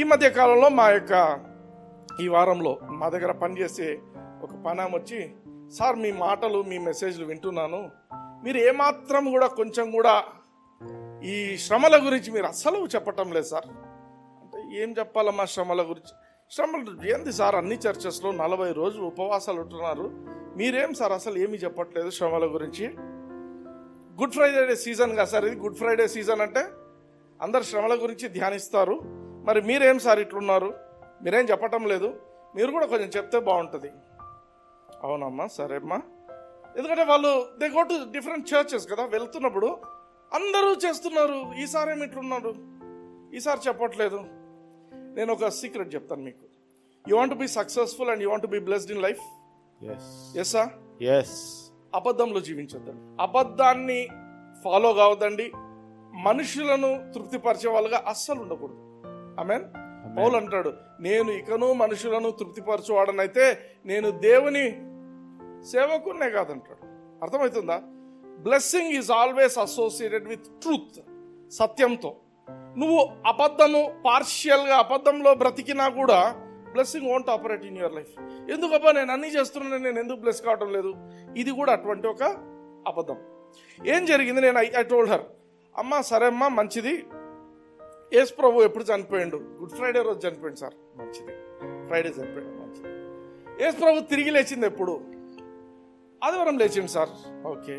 ఈ మధ్య కాలంలో మా యొక్క ఈ వారంలో మా దగ్గర పనిచేసే ఒక పనాం వచ్చి సార్ మీ మాటలు మీ మెసేజ్లు వింటున్నాను. మీరు ఏమాత్రం కూడా కొంచెం కూడా ఈ శ్రమల గురించి మీరు అస్సలు చెప్పటం లేదు సార్. అంటే ఏం చెప్పాలమ్మా శ్రమల గురించి? శ్రమలు ఏంది సార్? అన్ని చర్చెస్లో నలభై రోజులు ఉపవాసాలు ఉంటున్నారు. మీరేం సార్ అసలు ఏమీ చెప్పట్లేదు శ్రమల గురించి? గుడ్ ఫ్రైడే సీజన్ కదా సార్ ఇది? గుడ్ ఫ్రైడే సీజన్ అంటే అందరు శ్రమల గురించి ధ్యానిస్తారు. మరి మీరేం సార్ ఇట్లున్నారు? మీరేం చెప్పటం లేదు. మీరు కూడా కొంచెం చెప్తే బాగుంటుంది. అవునమ్మా సరే అమ్మా ఎందుకంటే వాళ్ళు they go to different churches కదా వెళ్తున్నప్పుడు అందరూ చేస్తున్నారు. ఈసారి ఏమి ఇట్లున్నారు? ఈసారి చెప్పట్లేదు. నేను ఒక సీక్రెట్ చెప్తాను మీకు. You want be successful and you want be blessed in life yes yes అబద్ధంలో జీవించొద్దండి. అబద్ధాన్ని ఫాలో కావద్దండి. మనుషులను తృప్తిపరిచే వాళ్ళుగా అస్సలు ఉండకూడదు. ఆమెన్ పౌలు అంటాడు నేను ఇకను మనుషులను తృప్తిపరచువాడనైతే నేను దేవుని సేవకున్నే కాదంటాడు. అర్థమవుతుందా? Blessing is always associated with truth సత్యంతో. నువ్వు అబద్ధము పార్షియల్గా అబద్ధంలో బ్రతికినా కూడా blessing won't operate in your life ఎందుకబ్బా నేను అన్ని చేస్తున్నాను నేను ఎందుకు బ్లెస్ కావడం లేదు? ఇది కూడా అటువంటి ఒక అబద్ధం. ఏం జరిగింది? నేను ఐ టోల్డ్ హర్ అమ్మా సరే అమ్మా మంచిది. యేసు ప్రభు ఎప్పుడు చనిపోయిండు? గుడ్ ఫ్రైడే రోజు చనిపోయింది సార్. మంచిది. ఫ్రైడే చనిపోయాడు మంచిది. యేసు ప్రభు తిరిగి లేచింది ఎప్పుడు? ఆదివారం లేచిండు సార్. ఓకే.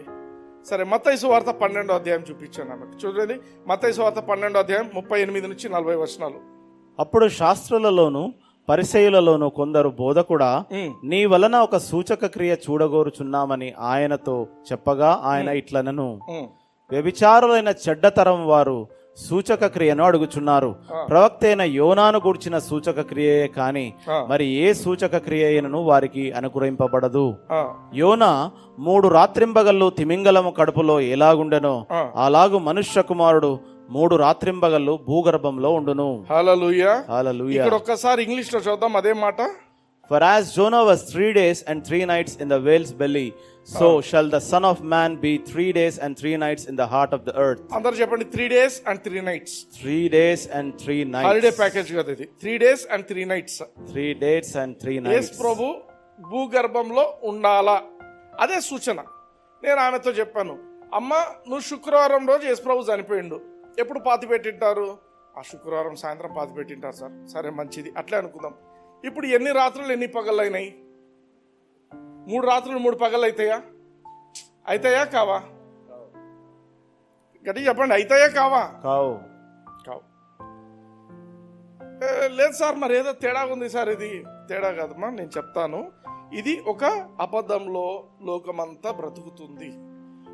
సరే మత్తైసు వార్త పన్నెండో అధ్యాయం చూపించాను ఆమెకు. చూడండి మత్తైసు వార్త పన్నెండో అధ్యాయం ముప్పై ఎనిమిది నుంచి నలభై వచనాలు. అప్పుడు శాస్త్రులలోను పరిసయులలోను కొందరు బోధకుడా ఉమ్, నీ వలన ఒక సూచక క్రియ చూడగోరుచున్నామని ఆయనతో చెప్పగా ఆయన ఇట్లనను. వ్యభిచారులైన చెడ్డతరం వారు సూచక క్రియను అడుగుచున్నారు. ప్రవక్త అయిన యోనాను గూర్చిన సూచక క్రియయే కాని. మరి ఏ సూచక క్రియ అయినను వారికి అనుగ్రహింపబడదు. యోన మూడు రాత్రింబగళ్ళు తిమింగలము కడుపులో ఎలాగుండెనో. అలాగు మనుష్య కుమారుడు మూడు రాత్రింబగళ్ళు భూగర్భంలో ఉండును. ఇక్కడ ఒక్కసారి ఇంగ్లీష్లో చూద్దాం అదే మాట. For as Jonah was three days and three nights in the whale's belly, so shall the Son of Man be three days and three nights in the heart of the earth. అందరు చెప్పండి three days and three nights Three days and three holiday nights. Package కదా ఇది three days and three nights Three days and three Yesu nights. ప్రభు భూగర్భంలో ఉండాలా అదే సూచన నేను ఆమెతో చెప్పాను అమ్మ నువ్వు శుక్రవారం రోజు యేసు ప్రభు చనిపోయిండు ఎప్పుడు పాతి పెట్టింటారు ఆ శుక్రవారం సాయంత్రం పాతి పెట్టింటారు సార్ సరే మంచిది అట్లే అనుకుందాం ఇప్పుడు ఎన్ని రాత్రులు ఎన్ని పగళ్ళు అయినాయి మూడు రాత్రులు మూడు పగళ్ళు అవుతాయా అవుతాయా కావా? గట్టి చెప్పండి అవుతాయా కావా? కావు. కావు. లేదు సార్ మరి ఏదో తేడా ఉంది సార్ ఇది. తేడా కాదమ్మా నేను చెప్తాను. ఇది ఒక అబద్ధంలో లోకమంతా బ్రతుకుతుంది.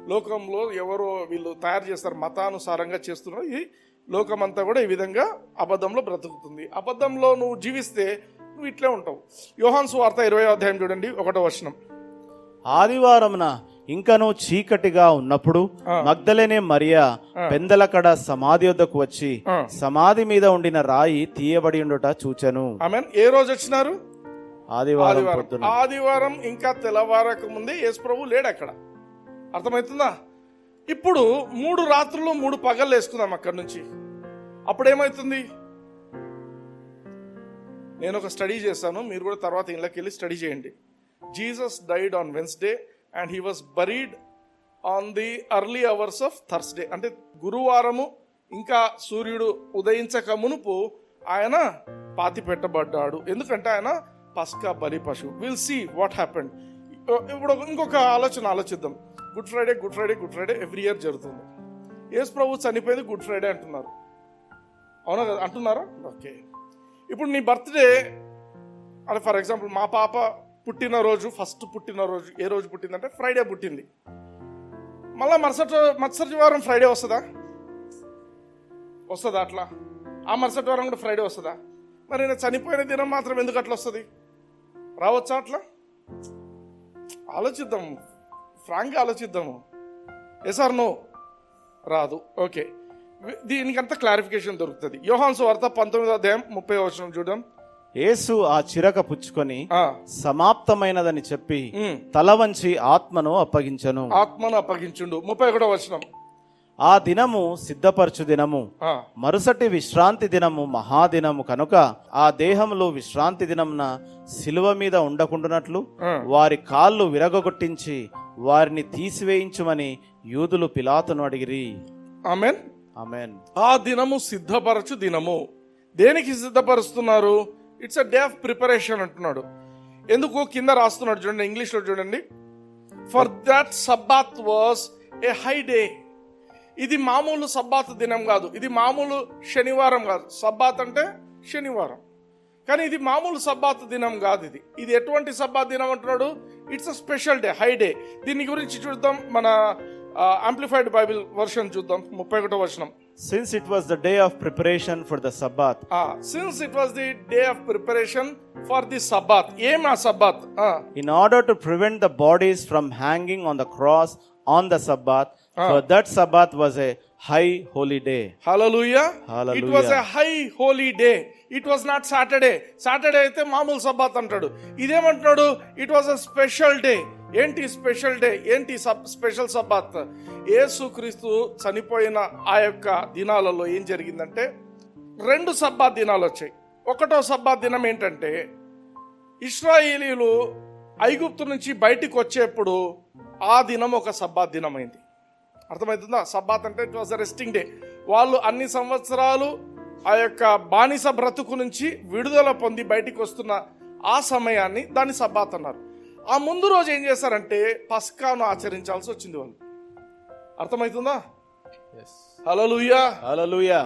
లోకంలో ఎవరో వీళ్ళు తయారు చేస్తారు మతానుసారంగా చేస్తున్నారు. ఇది లోకమంతా కూడా ఈ విధంగా అబద్ధంలో బ్రతుకుతుంది. అబద్ధంలో నువ్వు జీవిస్తే నువ్వు ఇట్లే ఉంటావు. యోహాన్ సువార్త ఇరవై అధ్యాయం చూడండి ఒకటో వచనం. ఆదివారమున ఇంకను చీకటిగా ఉన్నప్పుడు మగ్ధలేనే మరియా పెందలకడ సమాధి వద్దకు వచ్చి. సమాధి మీద ఉండిన రాయి తీయబడి ఉండుట చూచెను. ఆమె ఏ రోజు వచ్చినారు? ఆదివారం ఆదివారం. ఇంకా తెల్లవారక ముందే యేసు ప్రభు లేడు అక్కడ. అర్థమవుతుందా? ఇప్పుడు మూడు రాత్రులు మూడు పగళ్ళు వేసుకుందాం అక్కడి నుంచి. అప్పుడు ఏమవుతుంది నేను ఒక స్టడీ చేస్తాను మీరు కూడా తర్వాత ఇళ్ళకి వెళ్ళి స్టడీ చేయండి. Jesus died on Wednesday and he was buried on the early hours of Thursday. అంటే గురువారము ఇంకా సూర్యుడు ఉదయించక మునుపు ఆయన పాతి పెట్టబడ్డాడు. ఎందుకంటే ఆయన పస్కా బలి పశువు. విల్ సీ వాట్ హ్యాపెండ్ ఇప్పుడు ఇంకొక ఆలోచన ఆలోచిద్దాం. Good Friday good Friday good Friday every year జరుగుతుంది. యేసు ప్రభు చనిపోయింది గుడ్ ఫ్రైడే అంటున్నారు. అవునా కదా? అంటున్నారా? ఓకే. ఇప్పుడు నీ బర్త్డే అంటే ఫర్ ఎగ్జాంపుల్ మా పాప పుట్టినరోజు ఫస్ట్ పుట్టినరోజు ఏ రోజు పుట్టిందంటే ఫ్రైడే పుట్టింది. మళ్ళీ మరుసటి మరుసటి వారం ఫ్రైడే వస్తుందా? వస్తుందా అట్లా? ఆ మరుసటి వారం కూడా ఫ్రైడే వస్తుందా? మరి నేను చనిపోయిన దినం మాత్రం ఎందుకు అట్లా వస్తుంది? రావచ్చా అట్లా? ఆలోచిద్దాము ఫ్రాంక్గా ఆలోచిద్దాము. ఎసార్ నో రాదు. ఓకే. దీనికంతా క్లారిఫికేషన్ దొరుకుతుంది. యోహాన్స్ వార్త పంతొమ్మిదో అధ్యాయం ముప్పై వచనం చూద్దాం యేసు ఆ చిరక పుచ్చుకొని సమాప్తమైనదని చెప్పి. తల వంచి ఆత్మను అప్పగించను. ఆత్మను అప్పగించుండు. ముప్పై ఒకటో వచనం. ఆ దినము సిద్ధపరచు దినము. మరుసటి విశ్రాంతి దినము మహాదినము కనుక ఆ దేహములు విశ్రాంతి దినమున శిలువ మీద ఉండకుండానట్లు. వారి కాళ్ళు విరగొట్టించి వారిని తీసివేయించుమని యూదులు పిలాతును అడిగిరి. ఆమెన్. ఆ దినము సిద్ధపరచు దినము. దేనికి సిద్ధపరుస్తున్నారు? It's a day of preparation అంటున్నాడు. ఎందుకు? కింద రాస్తున్నాడు చూడండి ఇంగ్లీష్లో చూడండి. For that sabbath was a high day ఇది మామూలు సబ్బాత్ దినం కాదు. ఇది మామూలు శనివారం కాదు. సబ్బాత్ అంటే శనివారం. కానీ ఇది మామూలు సబ్బాత్ దినం కాదు ఇది. ఇది ఎటువంటి సబ్బాత్ దినం అంటున్నాడు? It's a special day high day దీని గురించి చూద్దాం మన ఆంప్లిఫైడ్ బైబిల్ వర్షన్ చూద్దాం ముప్పై ఒకటో వచనం. Since it was the day of preparation for the sabbath since it was the day of preparation for the sabbath ఏం ఆ sabbath in order to prevent the bodies from hanging on the cross on the Sabbath, for that Sabbath was a high holy day. Hallelujah. It was a high holy day it was not Saturday Saturday అయితే మామూలు Sabbath అంటాడు. ఇదేమంటున్నాడు? It was a special day ఏంటి special day? ఏంటి సబ్ special sabbath? Yesukristu చనిపోయిన ఆ యొక్క దినాలలో ఏం జరిగిందంటే రెండు సబ్బా దినాలు వచ్చాయి. ఒకటో సబ్బా దినం ఏంటంటే ఇస్రాయేలీలు ఐగుప్తు నుంచి బయటికి వచ్చేప్పుడు ఆ దినం ఒక సబ్బా దినం అయింది అర్థమవుతుందా? సబ్బాత్ అంటే ఇట్ వాజ్ రెస్టింగ్ డే వాళ్ళు అన్ని సంవత్సరాలు ఆ యొక్క బానిస బ్రతుకు నుంచి విడుదల పొంది బయటికి వస్తున్న ఆ సమయాన్ని దాన్ని సబ్బాత్ అన్నారు. ఆ ముందు రోజు ఏం చేశారంటే పస్కాను ఆచరించాల్సి వచ్చింది వాళ్ళు. అర్థమవుతుందా? హలోలుయా.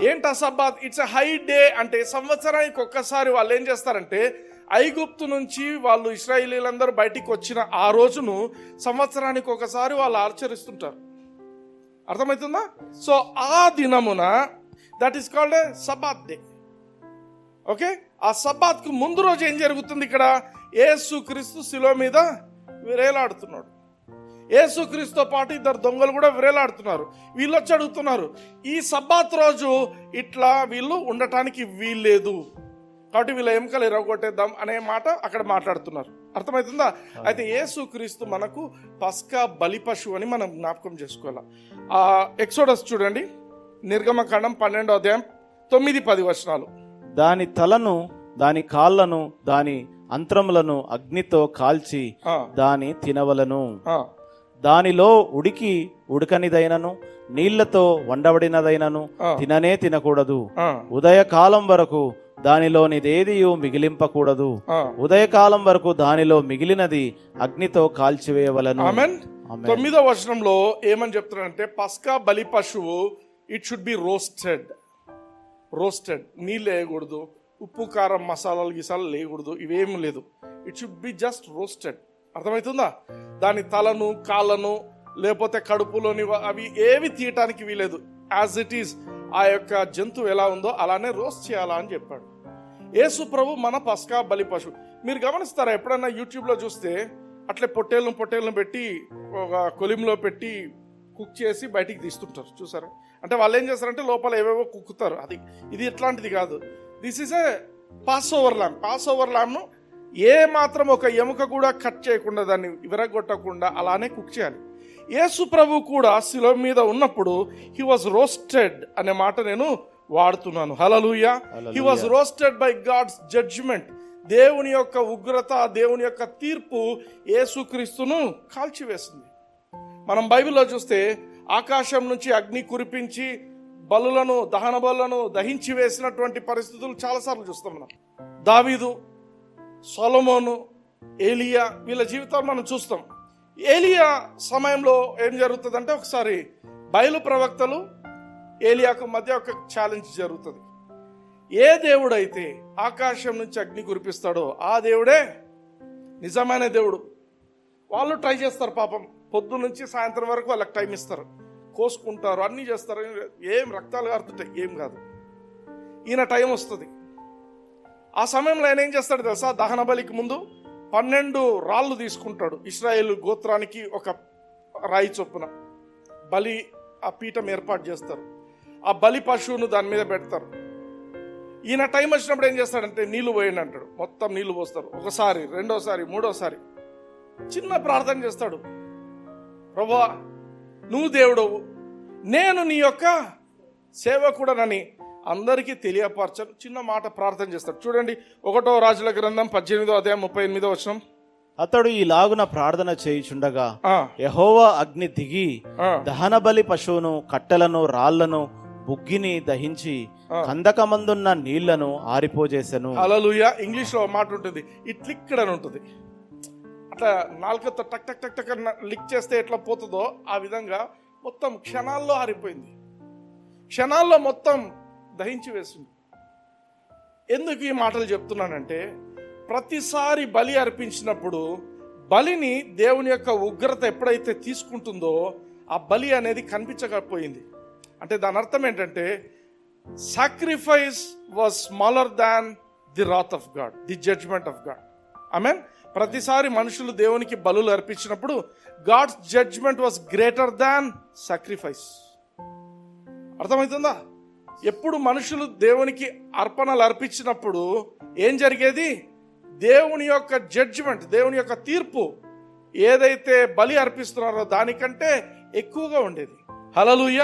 ఏంటా సబ్బాత్? ఇట్స్ హై డే అంటే సంవత్సరానికి ఒక్కసారి వాళ్ళు ఏం చేస్తారంటే ఐగుప్తు నుంచి వాళ్ళు ఇస్రాయేలీలందరూ బయటికి వచ్చిన ఆ రోజును సంవత్సరానికి ఒకసారి వాళ్ళు ఆచరిస్తుంటారు. అర్థమవుతుందా? సో ఆ దినమున that is called sabbath day okay ఆ సబ్బాత్కు ముందు రోజు ఏం జరుగుతుంది ఇక్కడ? ఏసుక్రీస్తు శిలో మీద విరేలాడుతున్నాడు. ఏసుక్రీస్తుతో పాటు ఇద్దరు దొంగలు కూడా విరేలాడుతున్నారు. వీళ్ళు వచ్చి అడుగుతున్నారు ఈ సబ్బాత్ రోజు ఇట్లా వీళ్ళు ఉండటానికి వీల్లేదు. కాబట్టి వీళ్ళ ఎముకలు ఎరగొట్టేద్దాం అనే మాట అక్కడ మాట్లాడుతున్నారు. అర్థమవుతుందా? అయితే ఏసుక్రీస్తు మనకు పస్కా బలి పశువు అని మనం జ్ఞాపకం చేసుకోవాలి. ఆ ఎక్సోడస్ చూడండి నిర్గమకాండం పన్నెండో అధ్యాయం తొమ్మిది పది వచనాలు. దాని తలను దాని కాళ్ళను దాని అంత్రములను అగ్నితో కాల్చి దాని తినవలను. దానిలో ఉడికి ఉడకనిదైనను నీళ్ళతో వండబడినదైనను. తిననే తినకూడదు. ఉదయకాలం వరకు దానిలోనిదేదియు మిగిలింపకూడదు. ఉదయకాలం వరకు దానిలో మిగిలినది అగ్నితో కాల్చివేయవలను. తొమ్మిదో వచనంలో ఏమని చెప్తున్నాడంటే పస్కా బలి పశువు it should be roasted roasted నీళ్ళు వేయకూడదు. ఉప్పు కారం మసాలాలు గిసాలు లేకూడదు ఇవేం లేదు. It should be just roasted అర్థమవుతుందా? దాని తలను కాళ్ళను లేకపోతే కడుపులోని అవి ఏవి తీయటానికి వీలేదు. యాజ్ ఇట్ ఈస్ ఆ యొక్క జంతువు ఎలా ఉందో అలానే రోస్ట్ చేయాలా అని చెప్పాడు. యేసు ప్రభు మన పస్కా బలి పశువు మీరు గమనిస్తారా? ఎప్పుడన్నా యూట్యూబ్లో చూస్తే అట్లే పొట్టేళ్ళను పొట్టేళ్ళను పెట్టి ఒక కొలిమిలో పెట్టి కుక్ చేసి బయటికి తీస్తుంటారు. చూసారా? అంటే వాళ్ళు ఏం చేస్తారంటే లోపల ఏవేవో కుక్కుతారు. అది ఇది ఎట్లాంటిది కాదు. This is a passover lamb passover ల్యామ్ను ఏ మాత్రం ఒక ఎముక కూడా కట్ చేయకుండా దాన్ని విరగొట్టకుండా అలానే కుక్ చేయాలి. యేసు ప్రభు కూడా శిలో మీద ఉన్నప్పుడు హీ వాజ్ రోస్టెడ్ అనే మాట నేను వాడుతున్నాను. Hallelujah he was roasted by God's judgement దేవుని యొక్క ఉగ్రత దేవుని యొక్క తీర్పు యేసుక్రీస్తును కాల్చివేసింది. మనం బైబిల్లో చూస్తే ఆకాశం నుంచి అగ్ని కురిపించి బలులను దహన బలులను దహించి వేసినటువంటి పరిస్థితులు చాలాసార్లు చూస్తాం మనం. దావీదు సొలమోను ఏలియా వీళ్ళ జీవితాలు మనం చూస్తాం. ఏలియా సమయంలో ఏం జరుగుతుందంటే ఒకసారి బయలు ప్రవక్తలు ఏలియాకు మధ్య ఒక ఛాలెంజ్ జరుగుతుంది. ఏ దేవుడైతే ఆకాశం నుంచి అగ్ని కురిపిస్తాడో ఆ దేవుడే నిజమైన దేవుడు. వాళ్ళు ట్రై చేస్తారు పాపం. పొద్దు నుంచి సాయంత్రం వరకు వాళ్ళకి టైం ఇస్తారు. కోసుకుంటారు అన్నీ చేస్తారు. ఏం రక్తాలు కారుతుంటాయి ఏం కాదు. ఈయన టైం వస్తుంది. ఆ సమయంలో ఆయన ఏం చేస్తాడు తెలుసా? దహన బలికి ముందు పన్నెండు రాళ్ళు తీసుకుంటాడు. ఇస్రాయేల్ గోత్రానికి ఒక రాయి చొప్పున బలి ఆ పీఠం ఏర్పాటు చేస్తారు. ఆ బలి పశువును దాని మీద పెడతారు. ఈయన టైం వచ్చినప్పుడు ఏం చేస్తాడంటే నీళ్ళు పోయండి అంటాడు. మొత్తం నీళ్ళు పోస్తారు. ఒకసారి రెండోసారి మూడోసారి చిన్న ప్రార్థన చేస్తాడు. ప్రభా నువ్వు దేవుడవు. నేను నీ యొక్క సేవకుడనని అందరికీ తెలియపరచను. చిన్న మాట ప్రార్థన చేస్తాడు చూడండి ఒకటో రాజుల గ్రంథం పద్దెనిమిదో అధ్యాయం ముప్పై ఎనిమిదో వచనం. అతడు ఈ లాగున ప్రార్థన చేయుచుండగా యహోవా అగ్ని దిగి దహన బలి పశువును కట్టెలను రాళ్ళను బుగ్గిని దహించి కందకమందున్న నీళ్ళను ఆరిపోజేసెను. హల్లెలూయా. ఇంగ్లీష్లో ఒక మాట ఉంటుంది. అని ఉంటుంది. అట్లా నాలుకతో టక్ టక్ టక్ టక్ లిక్ చేస్తే ఎట్లా పోతుందో ఆ విధంగా మొత్తం క్షణాల్లో ఆరిపోయింది. క్షణాల్లో మొత్తం దహించి వేసింది. ఎందుకు ఈ మాటలు చెప్తున్నానంటే ప్రతిసారి బలి అర్పించినప్పుడు బలిని దేవుని యొక్క ఉగ్రత ఎప్పుడైతే తీసుకుంటుందో ఆ బలి అనేది కనిపించకపోయింది. అంటే దాని అర్థం ఏంటంటే sacrifice was smaller than the wrath of God the judgement of God I mean ప్రతిసారి మనుషులు దేవునికి బలులు అర్పించినప్పుడు God's judgement was greater than sacrifice అర్థమవుతుందా? ఎప్పుడు మనుషులు దేవునికి అర్పణలు అర్పించినప్పుడు ఏం జరిగేది? దేవుని యొక్క జడ్జిమెంట్ దేవుని యొక్క తీర్పు ఏదైతే బలి అర్పిస్తున్నారో దానికంటే ఎక్కువగా ఉండేది. హలలుయ.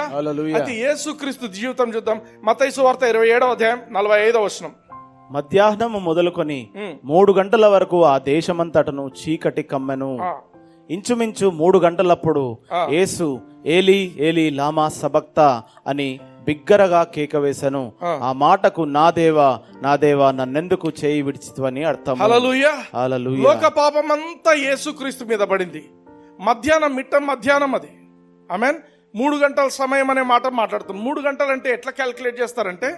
అయితే యేసుక్రీస్తు జీవితం చూద్దాం. మతైసు వార్త ఇరవై ఏడవ అధ్యాయం నలభై ఐదవ వచనం. మధ్యాహ్నము మొదలుకొని. మూడు గంటల వరకు ఆ దేశమంతటను చీకటి కమ్మెను. ఇంచుమించు మూడు గంటలప్పుడు. యేసు ఏలి ఏలి లామా సబక్త అని బిగ్గరగా కేక వేసెను. ఆ. మాటకు నా దేవా నా దేవా నన్నెందుకు చేయి విడిచితివని అర్థం. లోక పాపం అంతా యేసుక్రీస్తు మీద పడింది. మధ్యాహ్నం మిట్ట మధ్యాహ్నం అది. మీన్ మూడు గంటల సమయం అనే మాట మాట్లాడుతుంది. మూడు గంటలు అంటే ఎట్లా క్యాలిక్యులేట్ చేస్తారంటే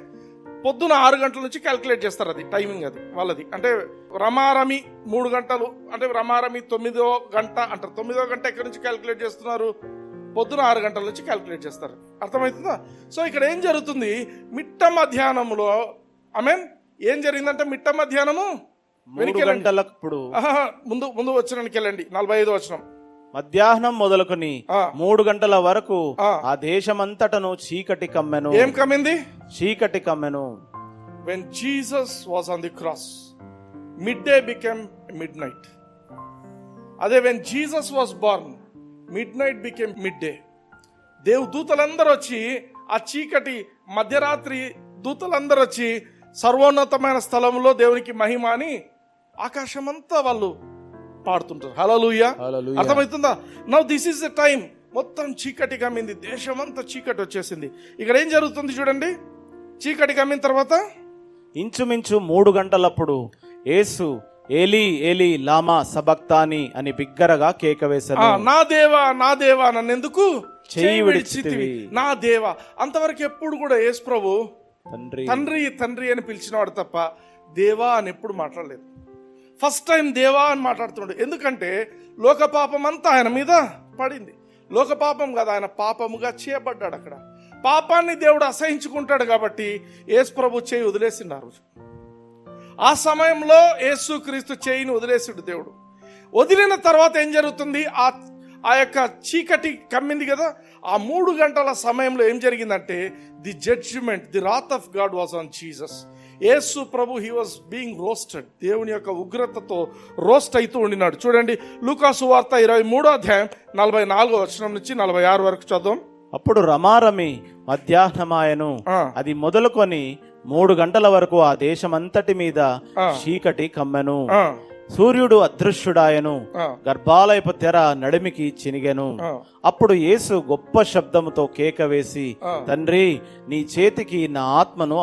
పొద్దున ఆరు గంటల నుంచి క్యాలిక్యులేట్ చేస్తారు అది టైమింగ్ అది వాళ్ళది. అంటే రమారమి మూడు గంటలు అంటే రమారమి తొమ్మిదో గంట అంటారు. తొమ్మిదో గంట ఎక్కడి నుంచి క్యాలిక్యులేట్ చేస్తున్నారు? పొద్దున ఆరు గంటల నుంచి క్యాలిక్యులేట్ చేస్తారు. అర్థమవుతుందా? సో ఇక్కడ ఏం జరుగుతుంది? మిట్ట మధ్యాహ్నంలో ఐ మీన్ ఏం జరిగిందంటే మిట్ట మధ్యాహ్నము వెనకెళ్ళండి. ముందు ముందు వచ్చినానికి వెళ్ళండి. నలభై ఐదు వచ్చినాం మధ్యాహ్నం మొదలుకొని. మూడు గంటల వరకు ఆ. ఆ దేశమంతటను చీకటి కమ్మెను. ఏం కమ్మింది? చీకటి కమ్మెను. When Jesus was on the cross midday became midnight అదే when Jesus was born midnight became midday దేవు దూతలందరూ వచ్చి ఆ చీకటి మధ్యరాత్రి దూతలందరూ వచ్చి సర్వోన్నతమైన స్థలంలో దేవునికి మహిమ అని ఆకాశమంతా వాళ్ళు పాడుతుంటారు. హలలుయ. అర్థమవుతుందా? Now this is the time మొత్తం చీకటి కమ్మింది దేశమంతా చీకటి వచ్చేసింది. ఇక్కడ ఏం జరుగుతుంది చూడండి. చీకటి కమ్మిన తర్వాత ఇంచుమించు మూడు గంటలప్పుడు యేసు ఏలి ఏలి లామా సబక్తాని అని బిగ్గరగా కేక ఆ, వేశాను నా దేవా నా దేవా నన్ను ఎందుకు విడిచితివి. నా దేవా. అంతవరకు ఎప్పుడు కూడా యేసు ప్రభు తండ్రి. తండ్రి తండ్రి అని పిలిచినవాడు తప్ప దేవా అని ఎప్పుడు మాట్లాడలేదు. ఫస్ట్ టైం దేవా అని మాట్లాడుతున్నాడు. ఎందుకంటే లోక పాపం అంతా ఆయన మీద పడింది. లోక పాపం కదా ఆయన పాపముగా చేయబడ్డాడు అక్కడ. పాపాన్ని దేవుడు అసహించుకుంటాడు కాబట్టి యేసు ప్రభు చేయి వదిలేసిండు ఆ రోజు. ఆ సమయంలో యేసు క్రీస్తు చేయిని వదిలేసిండు దేవుడు. వదిలిన తర్వాత ఏం జరుగుతుంది? ఆ ఆ యొక్క చీకటి కమ్మింది కదా ఆ మూడు గంటల సమయంలో ఏం జరిగిందంటే the judgement the wrath of God was on Jesus Yesu Prabhu he was being roasted దేవుని యొక్క ఉగ్రతతో రోస్ట్ అవుతూ ఉండినాడు. చూడండి లూకాసు వార్త ఇరవై మూడో అధ్యాయం నలభై నాలుగో వచనం నుంచి నలభై ఆరు వరకు చదువు అప్పుడు రమారమి మధ్యాహ్నమాయను. అది మొదలుకొని మూడు గంటల వరకు ఆ దేశమంతటి మీద. చీకటి కమ్మెను. సూర్యుడు అదృశ్యుడాయను గర్భాలయపు తెర నడిమికి చినిగెను. అప్పుడు యేసు గొప్ప శబ్దముతో కేక వేసి. తండ్రి నీ చేతికి నా ఆత్మను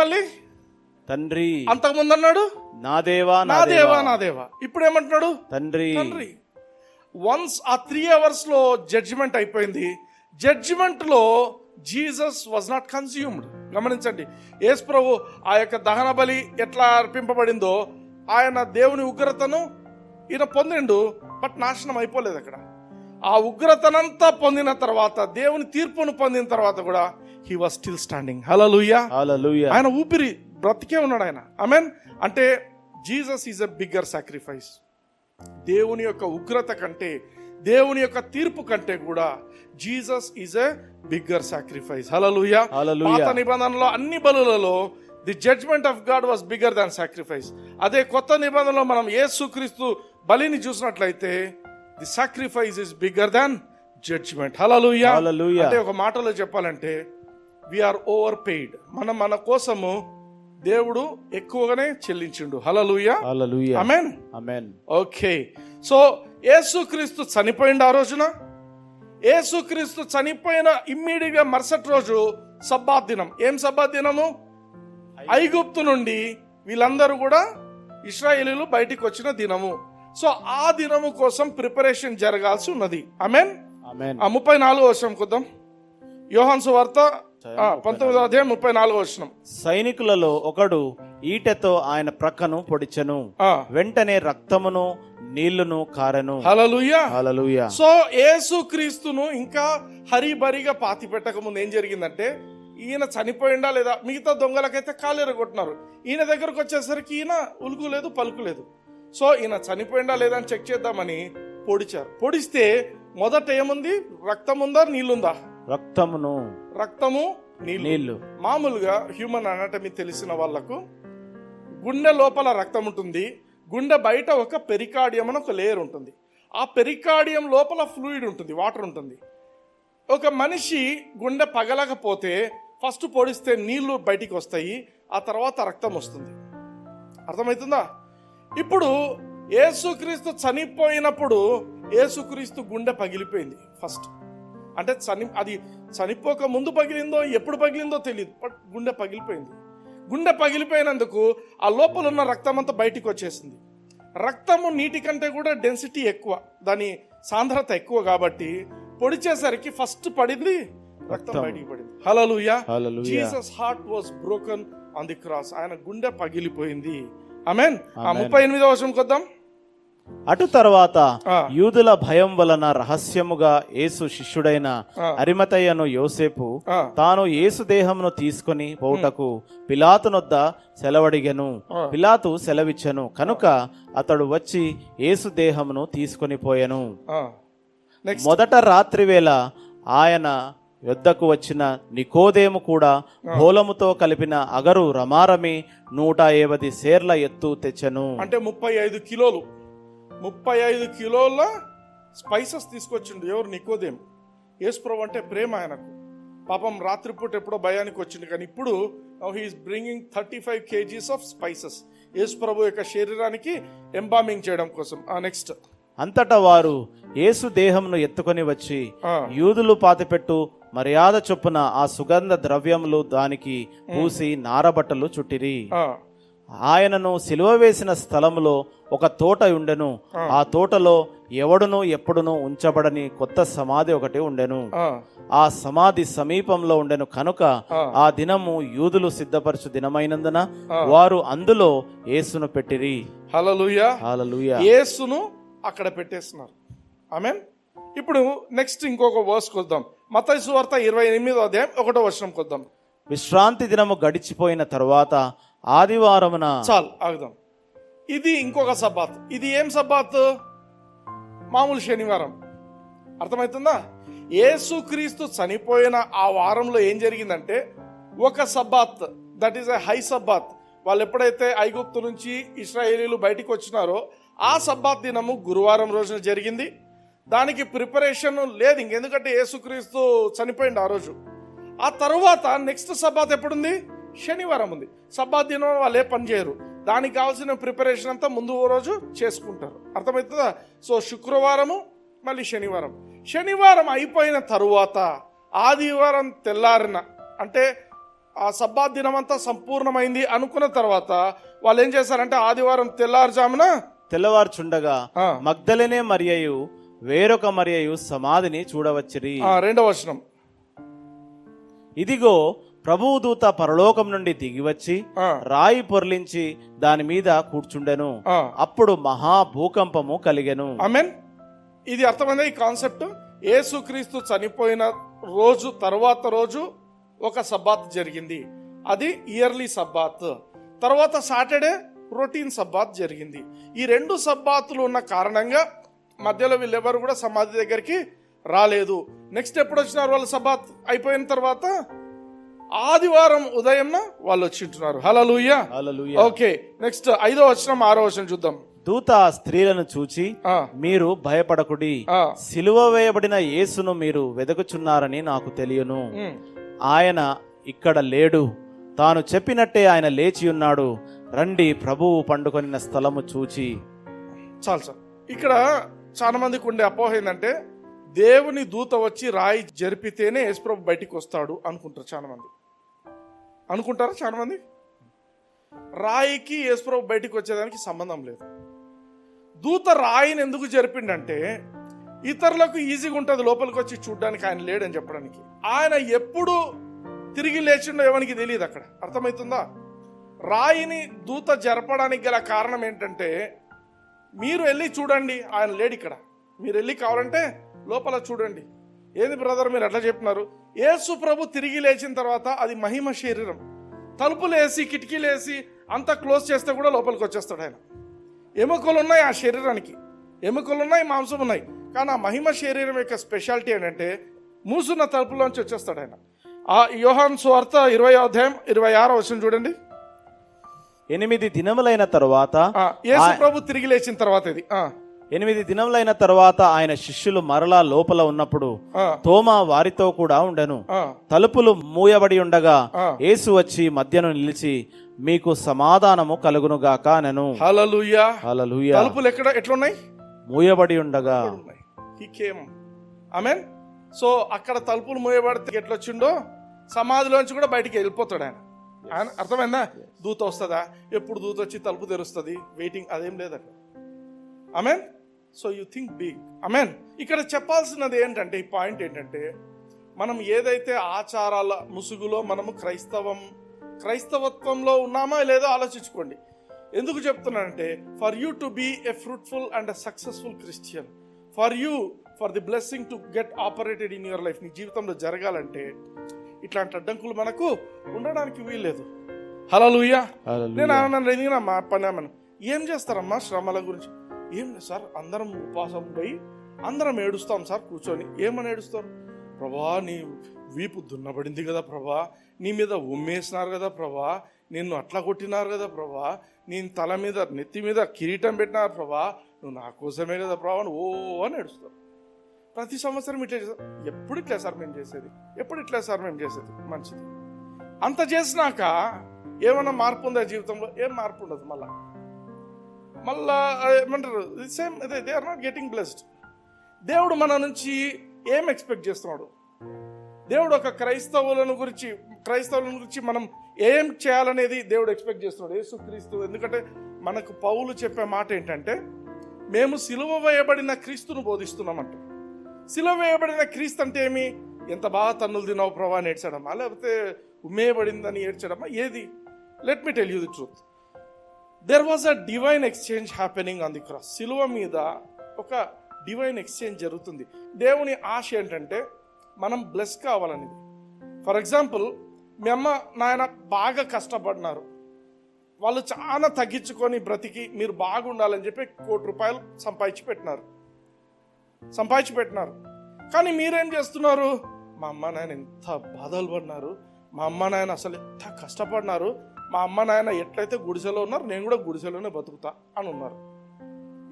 మళ్ళీ? తండ్రి అంతకుముందు అన్నాడు? నా దేవా నా దేవా. నా దేవా. ఇప్పుడు ఏమంటున్నాడు? తండ్రి తండ్రి వన్స్ ఆ త్రీ అవర్స్లో జడ్జిమెంట్ అయిపోయింది. జడ్జిమెంట్లో జీసస్ వాజ్ నాట్ కన్స్యూమ్డ్ గమనించండి. యేసు ప్రభు ఆ యొక్క దహన బలి ఎట్లా అర్పింపబడిందో ఆయన దేవుని ఉగ్రతను ఈయన పొందిండు బట్ నాశనం అయిపోలేదు అక్కడ. ఆ ఉగ్రతనంతా పొందిన తర్వాత దేవుని తీర్పును పొందిన తర్వాత కూడా he was still standing hello hallelujah ఆయన ఊపిరి బ్రతికే ఉన్నాడు ఆయన. మీన్ అంటే Jesus is a bigger sacrifice దేవుని యొక్క ఉగ్రత కంటే దేవుని యొక్క తీర్పు కంటే కూడా Jesus is a bigger sacrifice. Hallelujah. పాత నిబంధనలో అన్ని బలులలో the judgement of God was bigger than sacrifice. అదే కొత్త నిబంధనలో మనం యేసుక్రీస్తు బలిని చూసినట్లయితే the sacrifice is bigger than judgement. Hallelujah. అంటే ఒక మాటలో చెప్పాలంటే ఆర్ ఓవర్ పెయిడ్. మనం మన కోసము దేవుడు ఎక్కువగానే చెల్లించిండు. Hallelujah amen amen okay so Yesukristu చనిపోయిండు ఆ రోజున. యేసుక్రీస్తు చనిపోయిన ఇమ్మీడియట్గా మరుసటి రోజు సబ్బాత్ దినం. ఏం సబ్బాత్ దినము? ఐగుప్తు నుండి వీళ్ళందరూ కూడా ఇస్రాయేలీలు బయటికి వచ్చిన దినము. సో ఆ దినము కోసం ప్రిపరేషన్ జరగాల్సి ఉన్నది. అమెన్ ఆ ముప్పై నాలుగో వర్షం కొద్దాం. యోహాన్సు వార్త పంతొమ్మిదో అధ్యాయం ముప్పై నాలుగో వర్షం సైనికులలో ఒకడు ఈటెతో ఆయన ప్రక్కను పొడిచెను. వెంటనే రక్తమును నీళ్ళును కారెను. హలలుయా సో యేసు క్రీస్తును ఇంకా హరిబరిగా పాతి పెట్టక ముందు ఏం జరిగిందంటే ఈయన చనిపోయిందా లేదా? మిగతా దొంగలకైతే కాలేరు కొట్టినారు ఈయన దగ్గరకు వచ్చేసరికి ఈయన ఉలుకు లేదు పలుకు లేదు. సో ఈయన చనిపోయిందా లేదా అని చెక్ చేద్దామని పొడిచారు. పొడిస్తే మొదట ఏముంది? రక్తం ఉందా నీళ్ళుందా రక్తమును రక్తము నీళ్ళు నీళ్ళు. మామూలుగా హ్యూమన్ అనాటమీ తెలిసిన వాళ్ళకు గుండె లోపల రక్తం ఉంటుంది. గుండె బయట ఒక పెరికార్డియం అని ఒక లేయర్ ఉంటుంది. ఆ పెరికార్డియం లోపల ఫ్లూయిడ్ ఉంటుంది వాటర్ ఉంటుంది. ఒక మనిషి గుండె పగలకపోతే ఫస్ట్ పొడిస్తే నీళ్ళు బయటికి వస్తాయి ఆ తర్వాత రక్తం వస్తుంది. అర్థమవుతుందా? ఇప్పుడు ఏసుక్రీస్తు చనిపోయినప్పుడు ఏసుక్రీస్తు గుండె పగిలిపోయింది ఫస్ట్. అంటే చని అది చనిపోక ముందు పగిలిందో ఎప్పుడు పగిలిందో తెలియదు బట్ గుండె పగిలిపోయింది. గుండె పగిలిపోయినందుకు ఆ లోపల ఉన్న రక్తం అంతా బయటికి వచ్చేసింది. రక్తము నీటి కంటే కూడా డెన్సిటీ ఎక్కువ. దాని సాంద్రత ఎక్కువ కాబట్టి పొడిచేసరికి ఫస్ట్ పడింది రక్తం. బయటికి పడింది. Hallelujah Jesus heart was broken on the cross ఆయన గుండె పగిలిపోయింది. ఆమెన్ ఆ. ముప్పై ఎనిమిదో వర్షం కొద్దాం. అటు తర్వాత. యూదుల భయం వలన రహస్యముగా యేసు శిష్యుడైన. అరిమతయ్యను యోసేపు. తాను యేసు దేహమును తీసుకుని పోవుటకు పిలాతునొద్ద సెలవడిగెను. పిలాతు సెలవిచ్చెను. కనుక అతడు వచ్చి యేసు దేహమును తీసుకొని పోయెను. మొదట రాత్రి వేళ ఆయన యొద్దకు వచ్చిన నికోదేము కూడా బోలముతో కలిపిన అగరు రమారమి నూట ఏవది సేర్ల ఎత్తు తెచ్చెను. అంటే ముప్పై ఐదు కిలోలు. ముప్పై ఐదు కిలోల స్పైసెస్ తీసుకొచ్చిండు ఎవరు? నికోదేం యేసుప్రభు అంటే ప్రేమ ఆయనకు. పాపం రాత్రిపూట ఎప్పుడో భయానికి వచ్చింది కానీ ఇప్పుడు he is bringing thirty five kgs of spices యేసుప్రభు యొక్క శరీరానికి ఎంబామింగ్ చేయడం కోసం. ఆ నెక్స్ట్ అంతటా వారు యేసు దేహమును ఎత్తుకొని వచ్చి యూదులు పాతిపెట్టు మర్యాద చొప్పున ఆ సుగంధ ద్రవ్యములు దానికి పూసి నారబట్టలు చుట్టిరి. ఆయనను సిలువ వేసిన స్థలములో ఒక తోట ఉండెను. ఆ. తోటలో ఎవడును ఎప్పుడును ఉంచబడని కొత్త సమాధి ఒకటి ఉండెను. ఆ. సమాధి సమీపంలో ఉండెను కనుక ఆ. దినము యూదులు సిద్ధపరచు దినమైనందున వారు అందులో యేసును పెట్టిరి. యేసును అక్కడ పెట్టేస్తున్నారు. ఆమెన్. ఇప్పుడు నెక్స్ట్ ఇంకొక వర్స్ కొద్దాం. మతైసు వార్త ఇరవై ఎనిమిదో అధ్యాయం ఒకటో వర్షం కొద్దాం. విశ్రాంతి దినము గడిచిపోయిన తరువాత ఆదివారమున చాలు ఆగుదాం. ఇది ఇంకొక సబ్బాత్. ఇది ఏం సబ్బాత్? మామూలు శనివారం. అర్థమవుతుందా? యేసుక్రీస్తు చనిపోయిన ఆ వారంలో ఏం జరిగిందంటే ఒక sabbath that is a high sabbath. వాళ్ళు ఎప్పుడైతే ఐగుప్తు నుంచి ఇస్రాయేలీలు బయటికి వచ్చినారో ఆ సబ్బాత్ దినము గురువారం రోజున జరిగింది. దానికి ప్రిపరేషన్ లేదు. ఇంకెందుకంటే యేసుక్రీస్తు చనిపోయింది ఆ రోజు. ఆ తర్వాత నెక్స్ట్ సబ్బాత్ ఎప్పుడుంది? శనివారం ఉంది. సబ్బాత్ దినం వాళ్ళు ఏ పని చేయరు. దానికి కావాల్సిన ప్రిపరేషన్ అంతా ముందు రోజు చేసుకుంటారు. అర్థమవుతుందా? సో శుక్రవారము మళ్ళీ శనివారం. శనివారం అయిపోయిన తరువాత ఆదివారం తెల్లారిన అంటే ఆ సబ్బాత్ దినం అంతా సంపూర్ణమైంది అనుకున్న తర్వాత వాళ్ళు ఏం చేశారంటే ఆదివారం తెల్లారుజామున తెల్లవారుచుండగా మగ్ధలనే మరియయు వేరొక మరియయు సమాధిని చూడవచ్చిరి. ఆ, రెండవ వచనం. ఇదిగో ప్రభువు దూత పరలోకం నుండి దిగివచ్చి రాయి పొర్లించి దాని మీద కూర్చుండెను. అప్పుడు మహా భూకంపము కలిగెను. ఆమెన్ ఇది అర్థమైందా ఈ కాన్సెప్ట్? యేసుక్రీస్తు చనిపోయిన రోజు తర్వాత రోజు ఒక సబ్బాత్ జరిగింది. అది ఇయర్లీ సబ్బాత్. తర్వాత సాటర్డే రొటీన్ సబ్బాత్ జరిగింది. ఈ రెండు సబ్బాతులు ఉన్న కారణంగా మధ్యలో వీళ్ళెవరు కూడా సమాధి దగ్గరికి రాలేదు. నెక్స్ట్ ఎప్పుడు వచ్చినారు వాళ్ళు సబ్బాత్? అయిపోయిన తర్వాత ఆదివారం ఉదయం వాళ్ళు వచ్చింటున్నారు హల్లెలూయా. ఓకే నెక్స్ట్ ఐదో వచనం ఆరో వచనం చూద్దాం. దూత స్త్రీలను చూచి మీరు భయపడకుడి. సిలువ వేయబడిన యేసును మీరు వెదకుచున్నారని నాకు తెలియను. ఆయన ఇక్కడ లేడు. తాను చెప్పినట్టే ఆయన లేచి ఉన్నాడు. రండి ప్రభువు పండుకొనిన స్థలము చూచి. చాలు సార్. ఇక్కడ చాలా మందికి ఉండే అపోహ ఏంటంటే దేవుని దూత వచ్చి రాయి జరిపితేనే యేసుప్రభు బయటికి వస్తాడు అనుకుంటారు చాలా మంది. అనుకుంటారా చాలా మంది రాయికి యేసుప్రభు బయటికి వచ్చేదానికి సంబంధం లేదు. దూత రాయిని ఎందుకు జరిపిండంటే ఇతరులకు ఈజీగా ఉంటుంది లోపలికి వచ్చి చూడడానికి ఆయన లేడని చెప్పడానికి. ఆయన ఎప్పుడు తిరిగి లేచిండో ఎవరికి తెలియదు అక్కడ. అర్థమవుతుందా? రాయిని దూత జరపడానికి గల కారణం ఏంటంటే మీరు వెళ్ళి చూడండి ఆయన లేడు ఇక్కడ. మీరు వెళ్ళి కావాలంటే లోపల చూడండి. ఏంది బ్రదర్ మీరు అట్లా చెప్తున్నారు? యేసు ప్రభు తిరిగి లేచిన తర్వాత అది మహిమ శరీరం. తలుపులు వేసి కిటికీలు వేసి అంతా క్లోజ్ చేస్తే కూడా లోపలికి వచ్చేస్తాడు ఆయన. ఎముకలు ఉన్నాయి ఆ శరీరానికి. ఎముకలు ఉన్నాయి మాంసం ఉన్నాయి. కానీ ఆ మహిమ శరీరం యొక్క స్పెషాలిటీ ఏంటంటే మూసున్న తలుపులోంచి వచ్చేస్తాడు ఆయన. ఆ యోహాన్ స్వార్త ఇరవై అధ్యాయం ఇరవై ఆరో వచ్చిన చూడండి. ఎనిమిది దినములైన తరువాత యేసు ప్రభు తిరిగి లేచిన తర్వాత ఇది. ఆ, ఎనిమిది దినములైన తరువాత ఆయన శిష్యులు మరలా లోపల ఉన్నప్పుడు తోమా వారితో కూడా ఉండెను. తలుపులు మూయబడి ఉండగా. యేసు వచ్చి మధ్యను నిలిచి మీకు సమాధానము కలుగునుగాక అనెను. హల్లెలూయా. హల్లెలూయా. తలుపులు ఎక్కడ ఎట్లున్నాయి? మూయబడి ఉండగా. ఆమెన్. సో అక్కడ తలుపులు మూయబడితే ఎట్లా వచ్చిండో సమాధిలోంచి కూడా బయటికి వెళ్ళిపోతాడు ఆయన. ఆయన అర్థమైందా? దూత వస్తుందా? ఎప్పుడు దూత వచ్చి తలుపు తెరుస్తుంది? వెయిటింగ్ అదేం లేదు అక్కడ amen so you think big amen ఇక్కడ చెప్పాల్సినది ఏంటంటే ఈ పాయింట్ ఏంటంటే మనం ఏదైతే ఆచారాల ముసుగులో మనము క్రైస్తవం క్రైస్తవత్వంలో ఉన్నామా లేదో ఆలోచించుకోండి. ఎందుకు చెప్తున్నానంటే for you to be a fruitful and a successful Christian for you for the blessing to get operated in your life నీ జీవితంలో జరగాలంటే ఇట్లాంటి అడ్డంకులు మనకు ఉండడానికి వీల్లేదు. హలో లూయా. నేను ఆనందం ఎదిగిన మా పని. ఏం చేస్తారమ్మా శ్రమల గురించి? ఏం సార్ అందరం ఉపవాసం పోయి అందరం ఏడుస్తాం సార్ కూర్చొని. ఏమని ఏడుస్తారు ప్రభా నీ వీపు దున్నబడింది కదా ప్రభా నీ మీద ఉమ్మేసినారు కదా ప్రభా నిన్ను అట్లా కొట్టినారు కదా ప్రభా నేను తల మీద నెత్తి మీద కిరీటం పెట్టినారు ప్రభా నువ్వు నా కోసమే కదా ప్రభా అని ఓ అని ఏడుస్తారు ప్రతి సంవత్సరం ఇట్లా చేస్తారు ఎప్పుడు ఇట్లా సార్ మేము చేసేది? ఎప్పుడు ఇట్లా సార్ మేము చేసేది? మంచిది. అంత చేసినాక ఏమైనా మార్పు ఉందా జీవితంలో? ఏం మార్పు ఉండదు మళ్ళా? మళ్ళా ఏమంటారు సేమ్ అదే they are not getting blessed దేవుడు మన నుంచి ఏం ఎక్స్పెక్ట్ చేస్తున్నాడు? దేవుడు ఒక క్రైస్తవులను గురించి క్రైస్తవులను గురించి మనం ఏం చేయాలనేది దేవుడు ఎక్స్పెక్ట్ చేస్తున్నాడు. యేసుక్రీస్తు ఎందుకంటే మనకు పౌలు చెప్పే మాట ఏంటంటే మేము సిలువ వేయబడిన క్రీస్తును బోధిస్తున్నామంట. సిలువ వేయబడిన క్రీస్తు అంటే ఏమి? ఎంత బాగా తన్నులు తిన్నావు ప్రభా అని ఏడ్చడమా లేకపోతే ఉమ్మేయబడిందని ఏడ్చడమా ఏది? Let me tell you the truth there was a divine exchange happening on the cross సిలువ మీద ఒక డివైన్ ఎక్స్చేంజ్ జరుగుతుంది. దేవుని ఆశ ఏంటంటే మనం బ్లెస్ కావాలనేది. ఫర్ ఎగ్జాంపుల్ మీ అమ్మ నాయన బాగా కష్టపడినారు. వాళ్ళు చాలా తగ్గించుకొని బ్రతికి మీరు బాగుండాలని చెప్పి కోటి రూపాయలు సంపాదించి పెట్టినారు. సంపాదించి పెట్టినారు. కానీ మీరేం చేస్తున్నారు? మా అమ్మ నాయన ఎంత బాధలు పడినారు. మా అమ్మ నాయన అసలు ఎంత కష్టపడినారు. మా అమ్మ నాయన ఎట్లయితే గుడిసెలో ఉన్నారు నేను కూడా గుడిసెలోనే బతుకుతా అని ఉన్నారు.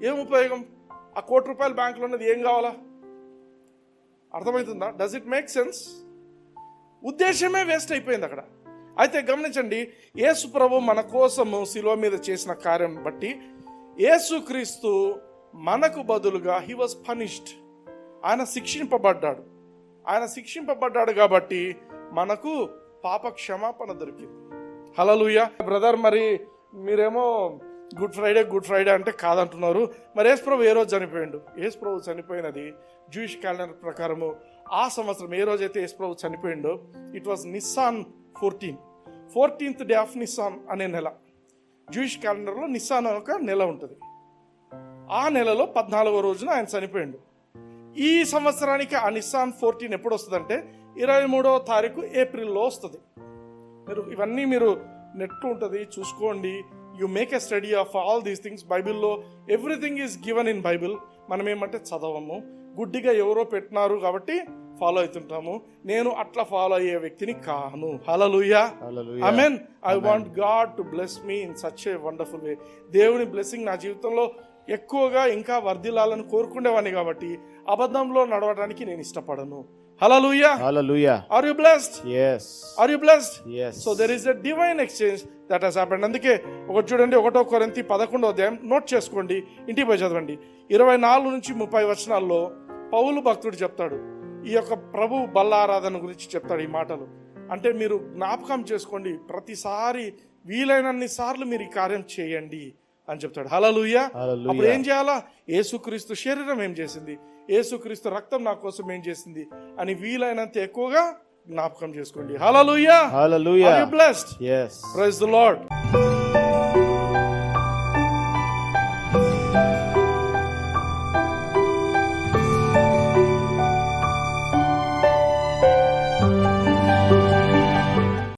ఏం ఉపయోగం? ఆ కోటి రూపాయలు బ్యాంకులో ఉన్నది ఏం కావాలా? అర్థమవుతుందా? డస్ ఇట్ మేక్ సెన్స్ ఉద్దేశమే వేస్ట్ అయిపోయింది అక్కడ. అయితే గమనించండి యేసు ప్రభు మన కోసము శిలువ మీద చేసిన కార్యం బట్టి యేసుక్రీస్తు మనకు బదులుగా హీ వాజ్ పనిష్డ్ ఆయన శిక్షింపబడ్డాడు. ఆయన శిక్షింపబడ్డాడు కాబట్టి మనకు పాప క్షమాపణ దొరికింది. హలలుయ బ్రదర్ మరి మీరేమో గుడ్ ఫ్రైడే గుడ్ ఫ్రైడే అంటే కాదంటున్నారు. మరి ఏసు ప్రభు ఏ రోజు చనిపోయిండు? ఏసు ప్రభు చనిపోయినది జూయిష్ క్యాలెండర్ ప్రకారము ఆ సంవత్సరం ఏ రోజైతే ఏసు ప్రభు చనిపోయిండో it was Nisan fourteen fourteenth day of Nisan అనే నెల. జూయిష్ క్యాలెండర్లో నిస్సాన్ ఒక నెల ఉంటుంది. ఆ నెలలో పద్నాలుగో రోజున ఆయన చనిపోయిండు. ఈ సంవత్సరానికి ఆ నిస్సాన్ ఫోర్టీన్ ఎప్పుడు వస్తుందంటే ఇరవై మూడవ తారీఖు ఏప్రిల్లో వస్తుంది. మీరు ఇవన్నీ మీరు నెట్ ఉంటుంది చూసుకోండి. You make a study of all these things బైబిల్లో everything is given in Bible మనం ఏమంటే చదవము. గుడ్డిగా ఎవరో పెట్టినారు కాబట్టి ఫాలో అవుతుంటాము. నేను అట్లా ఫాలో అయ్యే వ్యక్తిని కాను. Hallelujah. I mean I want God to bless me in such a wonderful way దేవుని బ్లెస్సింగ్ నా జీవితంలో ఎక్కువగా ఇంకా వర్ధిల్లాలని కోరుకునేవాడిని కాబట్టి అబద్ధంలో నడవడానికి నేను ఇష్టపడను. Hallelujah hallelujah are you blessed yes. Are you blessed yes. So there is a divine exchange that he's happened అందుకే ఒకటి చూడండి ఒకటో కొరింతి పదకొండో అధ్యాయం. నోట్ చేసుకోండి ఇంటికి పోయి చదవండి. ఇరవై నాలుగు నుంచి ముప్పై వచనాల్లో పౌలు భక్తుడు చెప్తాడు. ఈ యొక్క ప్రభు బల్లారాధన గురించి చెప్తాడు ఈ మాటలు. అంటే మీరు జ్ఞాపకం చేసుకోండి ప్రతిసారి వీలైనన్ని సార్లు మీరు ఈ కార్యం చేయండి అని చెప్తాడు. Hallelujah hallelujah. అప్పుడు ఏం చేయాలా? యేసుక్రీస్తు శరీరం ఏం చేసింది? యేసుక్రీస్తు రక్తం నా కోసం ఏం చేసింది అని వీలైనంత ఎక్కువగా జ్ఞాపకం చేసుకోండి. Hallelujah hallelujah blessed praise the Lord